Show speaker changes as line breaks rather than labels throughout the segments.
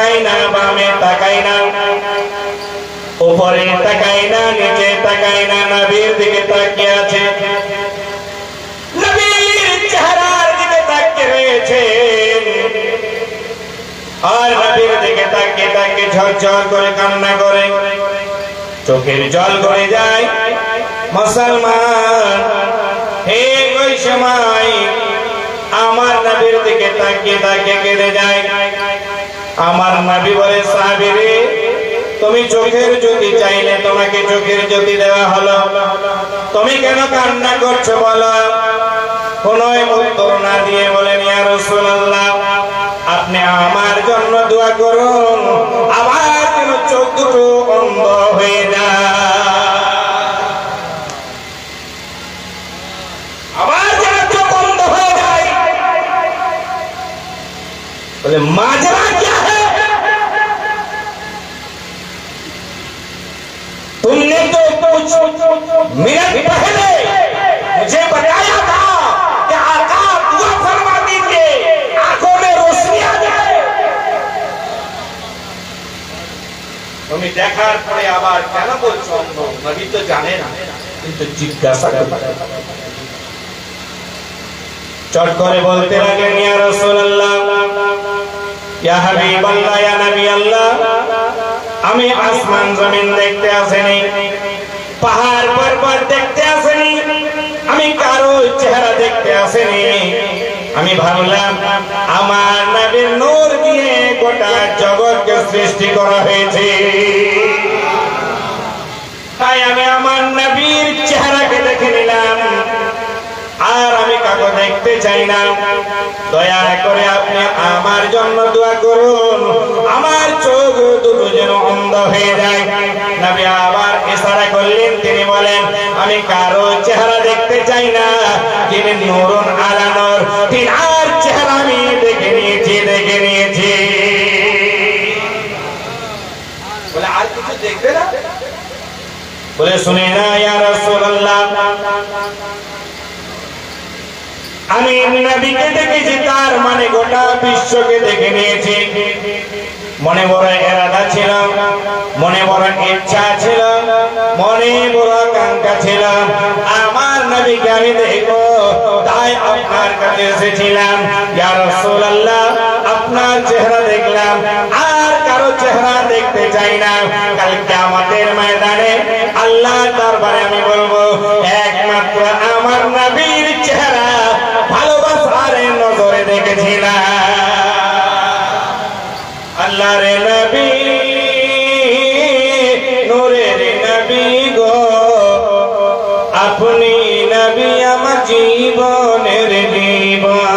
তাকাই না বামে তাকাই না উপরে তাকাই না নিচে তাকাই না নবীর দিকে তাকিয়ে আছে। নবীর চেহারার দিকে তাকিয়ে রয়েছে। আর নবীর দিকে তাকিয়ে তাকিয়ে ঝরঝর করে কান্না করে। চোখের জল গড়ে যায়। মুসলমান, হে ওই সময়, আমার নবীর দিকে তাকিয়ে তাকিয়ে কেঁদে যায়। আমার নবী বলে, সাহাবীরে, তুমি চোখের জ্যোতি চাইলে তোমাকে চোখের জ্যোতি দেওয়া হলো। তুমি কেন কান্না করছ বলো? কোন উত্তর না দিয়ে বলেন, ইয়া রাসূলুল্লাহ, আপনি আমার জন্য দোয়া করুন। আমার যেন চোখ দুটো অন্ধ হয়ে যায়। আমার যেন চোখ অন্ধ হয়ে যায়। বলে মাজরা তুমি দেখার পরে আবার কেন বলছো অন্ধ নবী তো জানে না। কিন্তু জিজ্ঞাসা করে চট করে বলতে লাগলেন, ইয়া রাসূলুল্লাহ, ইয়া হাবিবাল্লাহ, ইয়া নবী আল্লাহ আমি আসমান জমিন দেখতে আসেনি, পাহাড় পর্বত দেখতে আসেনি, আমি কারও চেহারা দেখতে আসেনি। আমি ভাবলাম, আমার নবীর নূর দিয়ে গোটা জগৎকে সৃষ্টি করা হয়েছে। তাই আমি আমার নবীর চেহারাকে দেখে নিলাম। আর আমি কাকো দেখতে চাই না। দয়া করে আপনি আমার জন্য দোয়া করুন। আমার চোখ দুটো যেন অন্ধ হয়ে যায়। নবী আবার ইশারা করলেন, তিনি বলেন, আমি কারও চেহারা দেখতে চাই না, যিনি নূরুন আলানোর। তিনার বলে শুনে না, ইয়া রাসূলুল্লাহ। আমি নবীকে দেখেছি, তার মানে গোটা বিশ্বকে দেখে নিয়েছি। মনে বড় এরাদা ছিল, মনে বড় ইচ্ছা ছিল, মনে বড় আকাঙ্ক্ষা ছিল। আমার নবীকে আমি দেখব, তাই আপনার কাছে এসেছিলাম। আল্লাহ দরবারে আমি বলব একমাত্র আমার নবীর চেহারা ভালোবাসার নজরে দেখেছিলাম। আল্লাহ রে নবী নূরের নবী গো আপনি নবী আমার জীবনের জীবন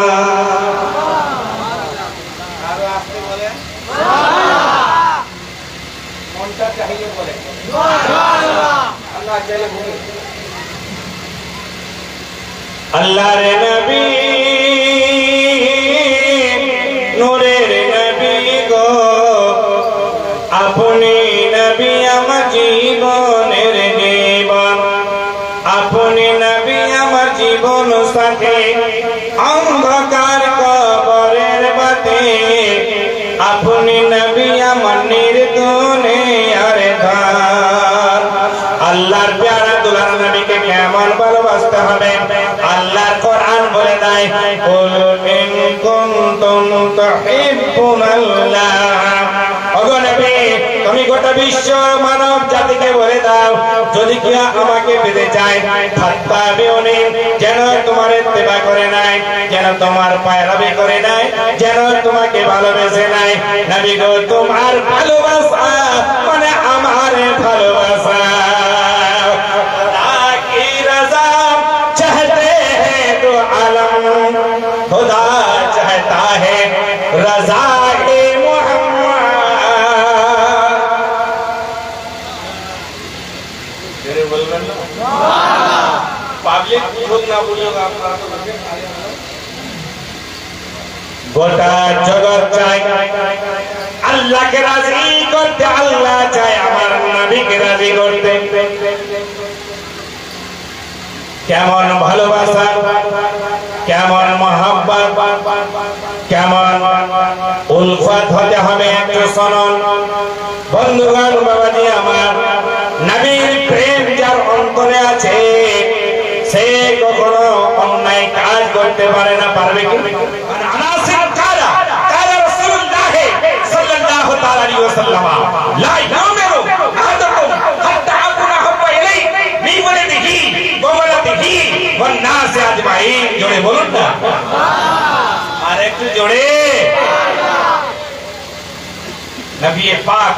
মনটা বলেন আল্লাহ রে নবী, নূরের নবী গো, আপনি নবী আমার জীবনের জীবন আপনি নবী আমার জীবন সাথে। কেমন হবে। আল্লাহর কোরআন বলে দেয়, কুল ইন কুনতুম তুহিব্বুনাল্লাহ ওগো নবী, তুমি গোটা বিশ্ব মানব জাতিকে বলে দাও, যদি কেউ আমাকে পেতে যেন তোমার ইত্তেবা করে নাই, যেন তোমার পায়রাবি করে নাই, যেন তোমাকে ভালোবেসে নাই। নবী গো, তোমার ভালোবাসা গোটা জগৎ চাই। আল্লাহকে রাজি করতে, আল্লাহ চায় আমার নবীকে রাজি করতে। কেমন ভালোবাসা, কেমন মহাব্বত, কেমন উলফাত হতে হবে একটু শোনন। কাজ করতে পারে না পারবে কি আনাসির কালা কালা রাসূলুল্লাহ সাল্লাল্লাহু তাআলা আলাইহি ওয়াসাল্লাম লা ইয়ামিরু আহাদুকুম হাত্তা আকুনা হাব্বা ইলাই মিন ওয়ালিদিহি ওয়া ওয়ালাদিহি ওয়ান নাস আজমাইন জোরে বলুন না আর একটু জোরে নবী পাক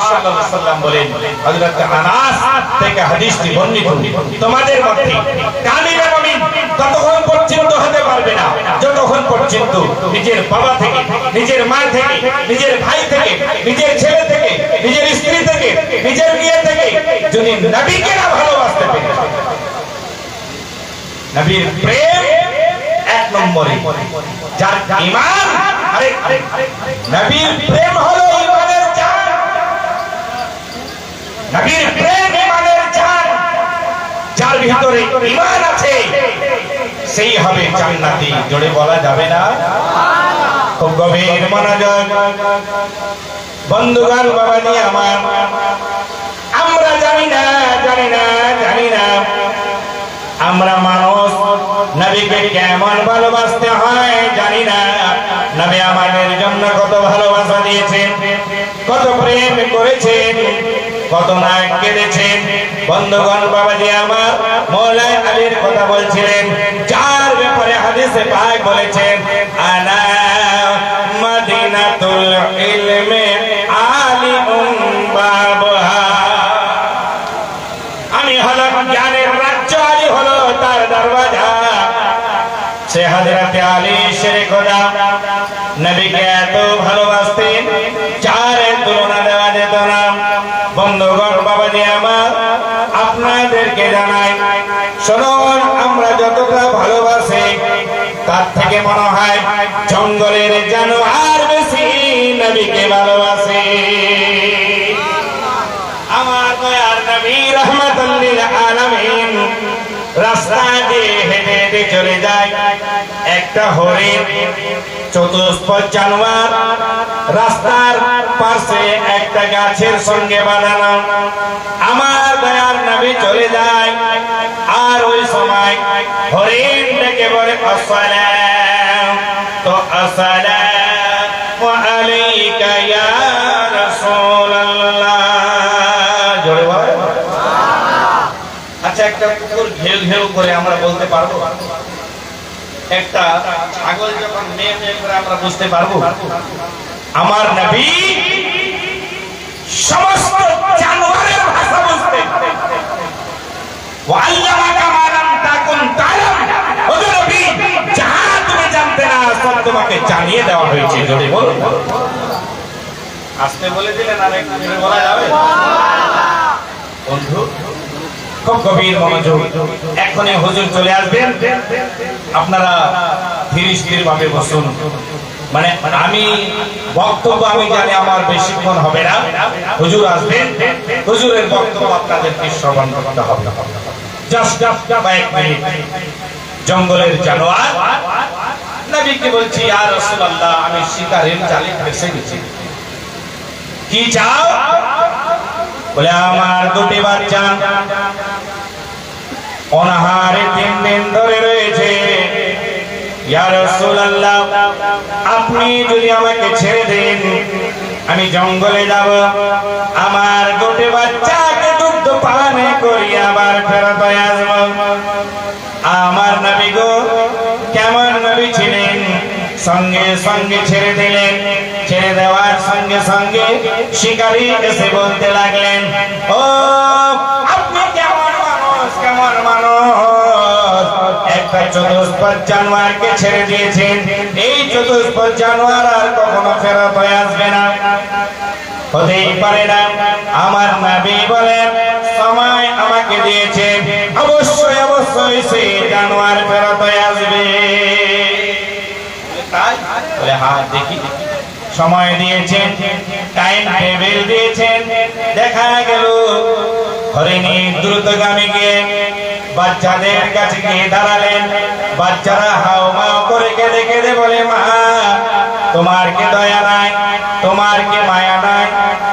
নিজের বাবা থেকে, নিজের মা থেকে, নিজের ভাই থেকে, নিজের ছেলে থেকে, নিজের স্ত্রী থেকে, নিজের মেয়ে থেকে যদি নবীকে না ভালোবাসতে পারে নবীর প্রেম এক নম্বরে, যার ঈমান আরে নবীর প্রেম হলো নবীর প্রেম ঈমানের জান যার ভিতরে আছে সেই হবে জান্নাতি। জোরে বলা যাবে না? খুব গভীর মনোযোগ। বন্ধুগণ বাবাজি আমার আমরা জানি না জানি না জানি না। আমরা মানুষ নবীকে কেমন ভালোবাসতে হয় জানি না। নবী আমাদের জন্য কত ভালোবাসা দিয়েছেন কত প্রেম করেছেন। কত কেঁদেছেন। বন্ধুগণ বাবাজি আমার মৌলায় আলীর কথা বলছিলেন। যার ব্যাপারে হাদিসে পাক বলেছেন আনা মদিনাতুল ইলমে আলিমুম বাবহা আমি হলাম জ্ঞানের রাজ্য আলী হলো তার দরওয়াজা সে হযরতে আলী শেরে খোদা নবীকে এত ভালোবাসতেন যার তুলনা দেওয়া যেত না বন্ধুগণ বাবাজি আমার আপনাদেরকে জানাই শুনুন আমরা যতটা ভালোবাসি তার থেকে মনে হয় জঙ্গলের জানোয়ার বেশি নবীকে ভালোবাসে। আমার দয়ার নবী রহমাতুল্লিল আলামিন রাস্তা দিয়ে হেঁটে হেঁটে চলে যায়। একটা হরিণ, চতুষ্পদ জানোয়ার, রাস্তার পাশে একটা গাছের সঙ্গে বানানো। আমার দয়ার নবী চলে যায়। আর ওই সময় হরিণ ডেকে বলে, আসসালাম। তো বলে আচ্ছা একটা কুকুর করে আমরা বলতে পারব? একটা ছাগল যখন মেয়ে করে আমরা বুঝতে পারব, আমার নবী সমস্ত জানোয়ারের ভাষা বুঝতে এখনই হুজুর চলে আসবেন। আপনারা ধীরে স্থির ভাবে বসুন। মানে আমি বক্তব্য আমি জানি আমার বেশিক্ষণ হবে না। হুজুর আসবেন। হুজুরের বক্তব্য আপনাদেরকে শ্রবণ করতে হবে। জঙ্গলের জানোয়ার। নবীকে বলছি আর আমি শিকারের ফেসে গেছি। কি চাও? বলে, আমার দুটি বাচ্চা। অনাহারে তিন দিন ধরে রয়েছে। আপনি যদি আমাকে ছেড়ে দেন, আমি জঙ্গলে যাব। আমার বাচ্চাকে দুগ্ধ পান করি, আবার ফেরত আসব। আমার নবী গো, কেমন নবী ছিলেন? সঙ্গে সঙ্গে ছেড়ে দিলেন, ছেড়ে দেওয়ার সঙ্গে সঙ্গে শিকারী এসে বলতে লাগলেন, ও, আপনি কেমন মানুষ কেমন মানুষ? একটা চতুষ্পদ জানোয়ারকে ছেড়ে দিয়েছেন। এই চতুষ্পদ জানোয়ার আর কখনো ফেরত হয়ে আসবে না। হতেই পারে না। আমার নাবি বলেন সময় আমাকে দিয়েছে। অবশ্যই অবশ্যই সেই জানোয়ার ফেরত আসবে। হ্যাঁ দেখি। সময় দিয়েছেন টাইম টেবিল দিয়েছেন দেখা গেল। হরিণী দ্রুতগামী গিয়ে, বাচ্চাদের কাছে গিয়ে দাঁড়ালেন। বাচ্চারা হাও মাও করে কেঁদে কেঁদে বলে, মা, তোমার কি দয়া নাই? তোমার কি মায়া নাই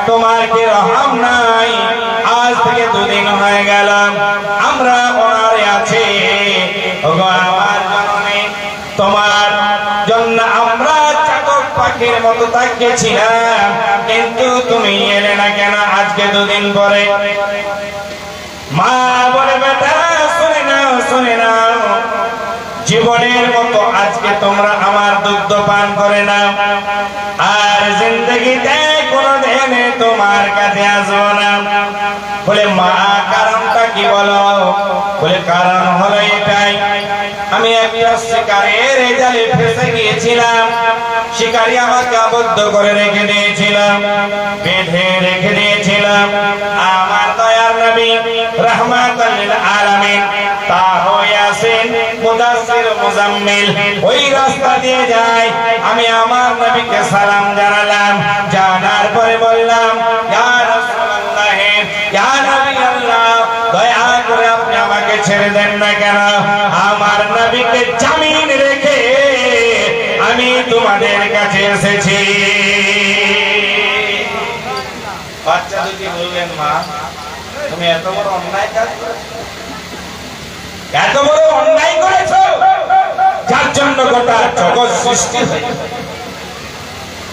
তোমার কি রহম নাই আজ দুদিন হয়ে গেল। আমরা ওনারে আছি। তোমার জন্য আমরা চাতক পাখির মতো তাকিয়েছিলাম। কিন্তু তুমি এলে না কেন? আজকে দুদিন পরে। মা বলে, বেটা, শুনে নাও শুনে নাও। জীবনের মতো আজকে তোমরা আমার দুগ্ধ পান করে না আর জিন্দগিতে কোনোদিন তোমার কাছে আসব না। কি বলো, বলে, কারণ হলো এটাই। আমি একটা শিকারের জালে ফেসে গিয়েছিলাম। শিকারি আমাকে আবদ্ধ করে রেখে দিয়েছিলাম, বেঁধে রেখে দিয়েছিলাম। আমার দয়ার নবী রহমাতাল আলামিন তা হইয়াছেন মুদাসসির মুজাম্মিল। ওই রাস্তা দিয়ে আমি আমার নবীকে সালাম জানালাম। জানার পরে বললাম, ইয়া রাসূলুল্লাহ, ইয়া নবী দয়া করে আপনি আমাকে ছেড়ে দেন না কেন? আমার নবীকে জামিন রেখে আমি তোমাদের কাছে এসেছি। বাচ্চা দুটি বললেন, মা, তুমি এত বড় অন্যায় কাজ করেছ। এত বড় অন্যায় করেছ, যার জন্য গোটা জগৎ সৃষ্টি হয়েছে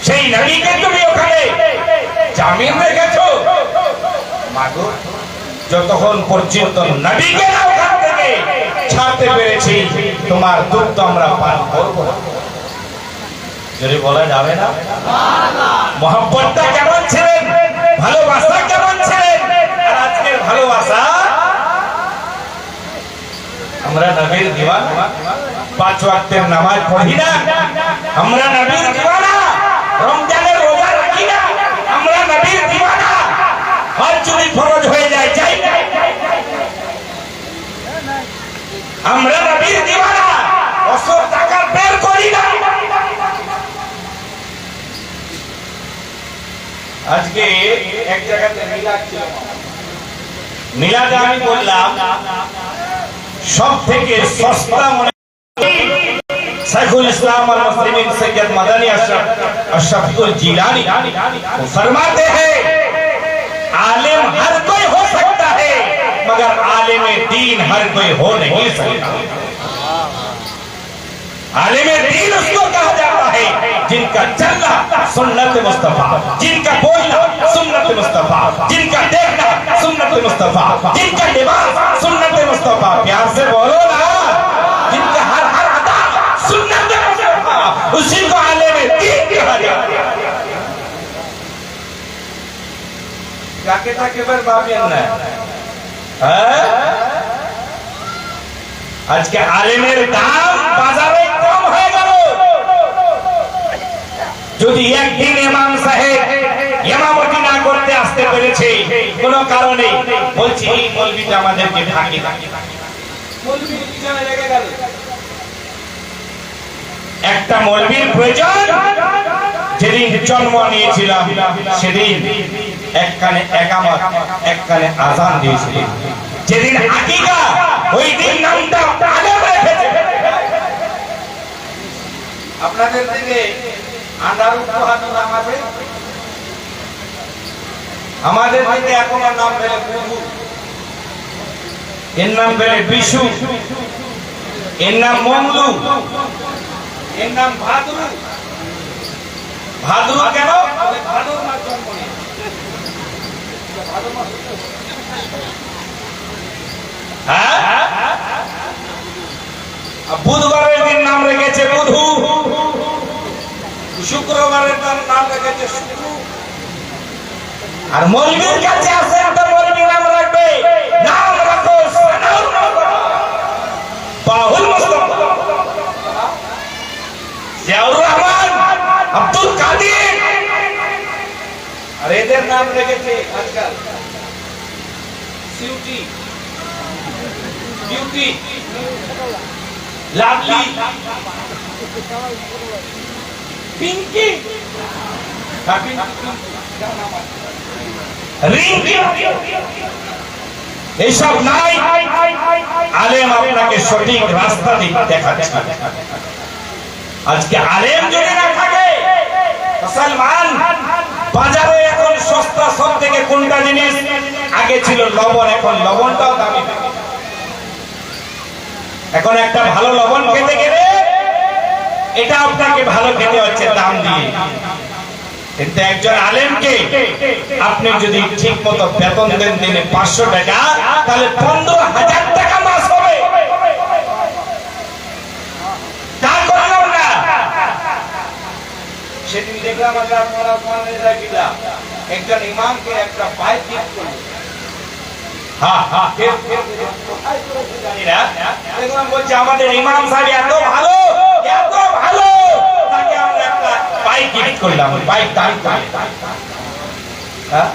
সেই নবীকে তুমি ওখানে জামিন রেখেছো? মাগো যতক্ষণ পর্যন্ত নবীকে ওখান থেকে ছাড়তে পেরেছি, তোমার দুঃখ আমরা পান করব যদি বলা যাবে না? মোহাম্মতটা কেমন ছিলেন? ভালোবাসা কেমন ছিলেন? আর আজকের ভালোবাসা? আমরা নবীর দিওয়ান। পাঁচ ওয়াক্তের নামাজ পড়ি না। আমরা নবীর দিওয়ানা। রমজানের রোজা রাখি না আমরা নবীর দিওয়ানা পাঁচমি ফরজ হয়ে যায়, যাই আমরা নবীর দিওয়ানা, অসর টাকা বের করি না। আজকে এক জায়গাতে মিলাদ ছিল। মিলাদে আমি বললাম সব থেকে সস্তা মনে সাইফুল ইসলাম আল মুসলিমিন সৈয়দ মাদানী আশরাফ আশরাফুল জিলানী। ফরমাতে হ্যায় आलिम हर कोई हो सकता है, मगर आलिम दीन हर कोई हो नहीं सकता। आलिम दीन उसको कहा जाता है, जिनका चलना सुन्नत मुस्तफ़ा, जिनका बोलना सुन्नत मुस्तफ़ा, जिनका देखना सुन्नत मुस्तफ़ा, जिनका लिबास सुन्नत मुस्तफ़ा। प्यार से बोलो ना, जिनका हर हर अदा सुन्नत मुस्तफ़ा, उसी को आलिम কাকে তাকে এবার ভাবেন না। হ্যাঁ? আজকে আলেমের দাম বাজারে কম হয়ে গেল। যদি একদিন ইমাম সাহেব ইমামতি না করতে আসতে পেরেছে, কোন কারণে বলছি, এই মলবিটা আমাদেরকে গেল। একটা মলবির প্রয়োজন? যেদিন জন্ম নিয়েছিলাম সেদিন এক কানে একামত এক কানে আজান দিয়েছিলেন যেদিন আকিকা ওই দিন নামটা আলেম রেখেছে আপনাদের দিকে আন্ডার উপহার আছে আমাদের দিকে এখন আর নাম পেলে প্রভু এর নাম পেলে বিশু। এর নাম মংলু এর নাম ভাদুরু হ্যাঁ? বুধবারের দিন নাম রেখেছে বুধু। শুক্রবারের দিন নাম রেখেছে শুক্র। আর মৌলবীর কাছে আছে একটা এইসব নাই। আলেম আপনাকে সঠিক রাস্তা দেখাচ্ছে। আজকে আলেম যদি না থাকে বাজারে এখন সস্তা সব থেকে কোনটা জিনিস? আগে ছিল লবণ, এখন লবণটাও দামি। এখন একটা ভালো লবণ খেতে গেলে এটা আপনাকে ভালো খেতে হচ্ছে, দাম দিয়ে। কিন্তু একজন আলেমকে আপনি যদি ঠিক মতো বেতন দেন দিনে পাঁচশো টাকা, তাহলে পনেরো হাজার টাকা মাস হবে। সেদিন দেখলাম একজন ইমামকে একটা বাইক গিফট করল। দেখলাম বলছে, আমাদের ইমাম সাহেব এত ভালো এত ভালো তাকে আমরা একটা বাইক গিফট করলাম বাইক দান হ্যাঁ?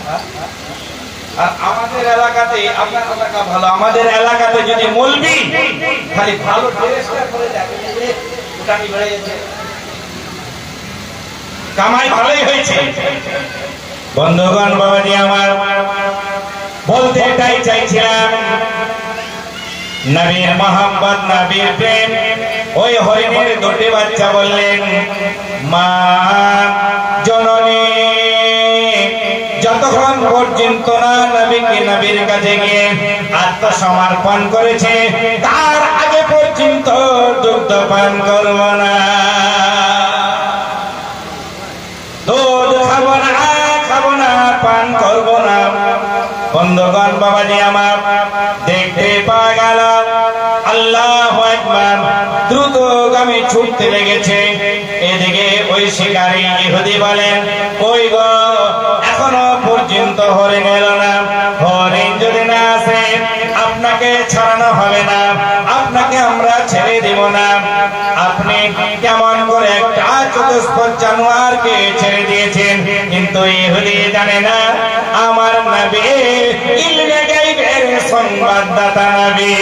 আর আমাদের এলাকাতে, আপনার ভালো? আমাদের এলাকাতে যদি মলবি, খালি ভালো কামাই ভালোই হয়েছে। বন্ধুগণ বাবাজি আমার বলতে এটাই চাইছিলাম নবীর মোহাম্মদ নবীর প্রেম। ওই হরিণের দুটি বাচ্চা বললেন, মা, জননী, যতক্ষণ পর্যন্ত না নবীকে নবীর কাছে গিয়ে আত্মসমর্পণ করেছে, তার আগে পর্যন্ত দুগ্ধ পান করব না। খাব না না, পান করব না। বন্ধুগণ, বাবাজি আমার, দেখতে পাওয়া ছুটতে লেগেছে। এদিকে ওই শিকারী ইহুদি বলেন ওই গো, এখনও পর্যন্ত হরিণ এলো না। হরিণ যদি না আসে, আপনাকে ছাড়ানো হবে না। আপনাকে আমরা ছেড়ে দিব না। আপনি কেমন করে একটা চতুষ্পদ জানোয়ারকে ছেড়ে দিয়েছেন। কিন্তু ইহুদি জানে না, আমার নবী ইলমে গাইবের সংবাদদাতা নবী।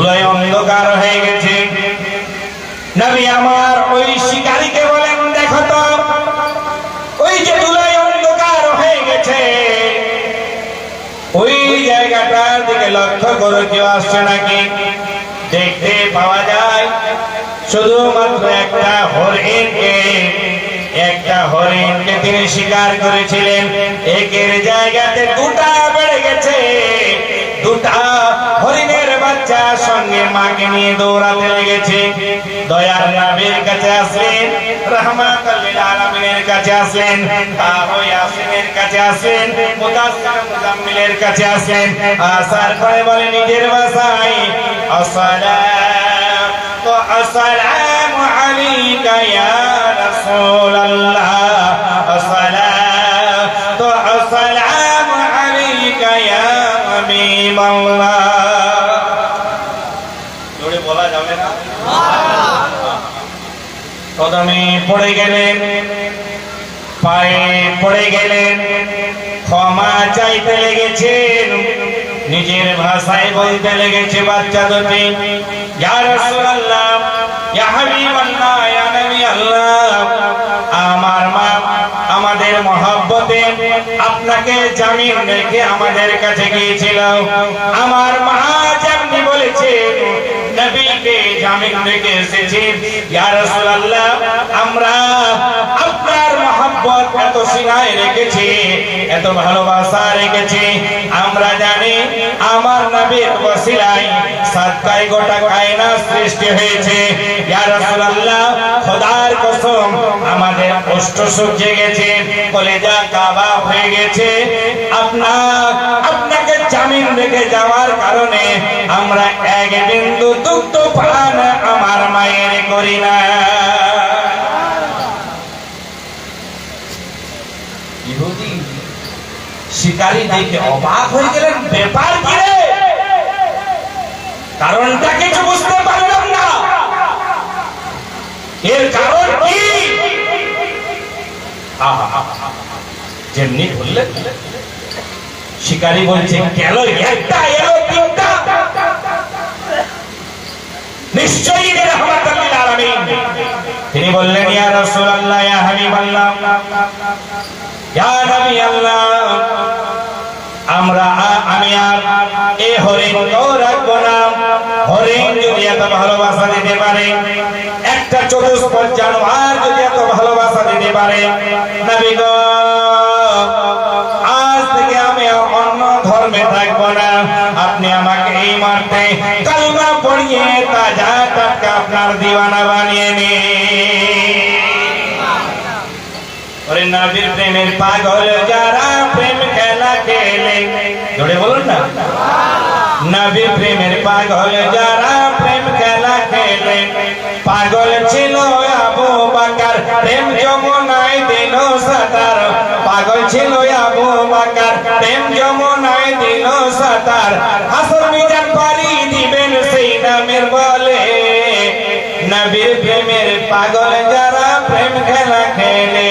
ধুলোয় অন্ধকার হয়ে গেছে। নবী আমার ওই শিকারীকে বলেন, দেখো তো, ওই যে ধুলোয় অন্ধকার হয়ে গেছে। ওই জায়গাটার দিকে লক্ষ্য করে, কেউ আসছে নাকি? দেখতে পাওয়া যায়, শুধুমাত্র একটা হরিণকে একটা হরিণকে তিনি শিকার করেছিলেন। একের জায়গাতে দুটা মাকে নিয়ে দৌড়াতে লেগেছে। দয়ার নবীর কাছে আসলেন রহমাতুল্লিল আলামিনের কাছে আসলেন তাহু ইয়াসিনের কাছে আসলেন, মুদাসসির মুজাম্মিলের কাছে আসলেন। আসার পরে বলে, নিজের ভাষায় আসসালাম তো আসসালামু আলাইকা ইয়া রাসূলুল্লাহ আসসালাম তো আসসালামু আলাইকা ইয়া হাবিবাল্লাহ জোরে বলা যাবে না কদমে পড়ে গেলেন পায়ে পড়ে গেলেন ক্ষমা চাইতে লেগেছেন নিজের ভাষায় বলতে লেগেছে বাচ্চা দুটি। আমার মা আমাদের মহব্বতে আপনাকে জামিন রেখে আমাদের কাছে গিয়েছিল। আমার মা যেমনি বলেছে নবীকে জামিন রেখে এসেছি। ইয়া রাসূলুল্লাহ, আমরা আপনার মহব্বত এত সিনায় রেখেছি, এত ভালোবাসা রেখেছি। আমরা জানি আমার নবীর ওসিলায় সাতটাই গোটা কায়নাত সৃষ্টি হয়েছে। ইয়া রাসূলুল্লাহ, খোদার কসম, আমাদের কষ্ট সুখ জেগেছে, কলেজা কাবা হয়ে গেছে। আপনার, আপনাকে জামিন রেখে যাওয়ার কারণে আমরা এক বিন্দু দুগ্ধ পান আমার মায়ের করি না। ইহুদি শিকারী দেখে অবাক হয়ে গেলেন, ব্যাপার কি রে? কারণটা কিছু বুঝতে পারলাম না। এর কারণ কি। যেমনি বললেন, শিকারী বলছে গেল একটা এলো তিনটা নিশ্চয়ই রহমাতুল আলামিন। তিনি বললেন, ইয়া রাসূলুল্লাহ, ইয়া হাবিবাল্লাহ, ইয়া নবী আল্লাহ আমরা আমি আর এ হরিণ রাখব না। হরিণ যদি এত ভালোবাসা দিতে পারে, একটা চতুষ্পদ জানোয়ার যদি এত ভালোবাসা দিতে পারে, নবী গো, আজ থেকে আমি অন্য ধর্মে থাকব না। আপনি আমাকে এই মারতে। কালমা পড়িয়ে তাজা টাটকা আপনার দিওয়ানা বানিয়ে নিন ওরে নবীর প্রেমের পাগল যারা প্রেম খেলা খেলে। জোরে বলুন না। নবীর প্রেমের পাগল যারা প্রেম খেলা খেলে। পাগল ছিল আবু বাকার, প্রেম যমুনায় দিল সাতার। পাগল ছিল আবু বাকার, প্রেম যমুনায় দিল সাতার। হাসর নবীর প্রেমের পাগল যারা প্রেম খেলা খেলে।